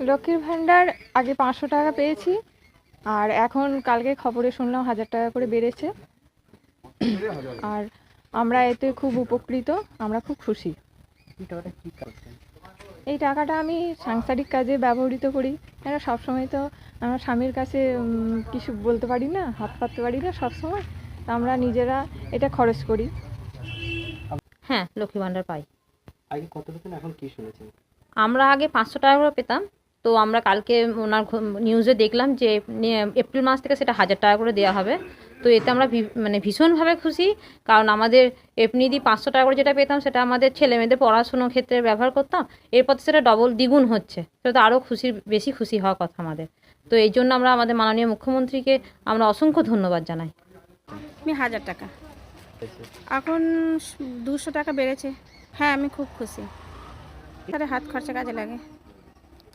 লক্ষ্মীর ভাণ্ডার আগে পাঁচশো টাকা পেয়েছি আর এখন কালকে খবরে শুনলাম হাজার টাকা করে বেড়েছে। আর আমরা এতে খুব উপকৃত আমরা খুব খুশি। এই টাকাটা কি করছেন এই টাকাটা আমি সাংসারিক কাজে ব্যবহৃত করি। কেন সবসময় তো আমার স্বামীর কাছে কিছু বলতে পারি না হাত পাততে পারি না সবসময় তা আমরা নিজেরা এটা খরচ করি। হ্যাঁ লক্ষ্মী ভাণ্ডার পাই। আগে কত পেতেন এখন কি শুনেছেন? আমরা আগে পাঁচশো টাকা করে পেতাম তো আমরা কালকে ওনার নিউজে দেখলাম যে এপ্রিল মাস থেকে সেটা হাজার টাকা করে দেওয়া হবে। তো এতে আমরা মানে ভীষণভাবে খুশি, কারণ আমাদের এমনি দিয়ে পাঁচশো টাকা করে যেটা পেতাম, সেটা আমাদের ছেলে মেয়েদের পড়াশুনোর ক্ষেত্রে ব্যবহার করতাম। এরপর সেটা ডবল দ্বিগুণ হচ্ছে। সেটা তো আরও খুশির, বেশি খুশি হওয়ার কথা আমাদের। তো এই জন্য আমরা আমাদের মাননীয় মুখ্যমন্ত্রীকে আমরা অসংখ্য ধন্যবাদ জানাই। আমি হাজার টাকা। এখন দুশো টাকা বেড়েছে। হ্যাঁ আমি খুব খুশি। তাহলে হাত খরচা কাজে লাগে।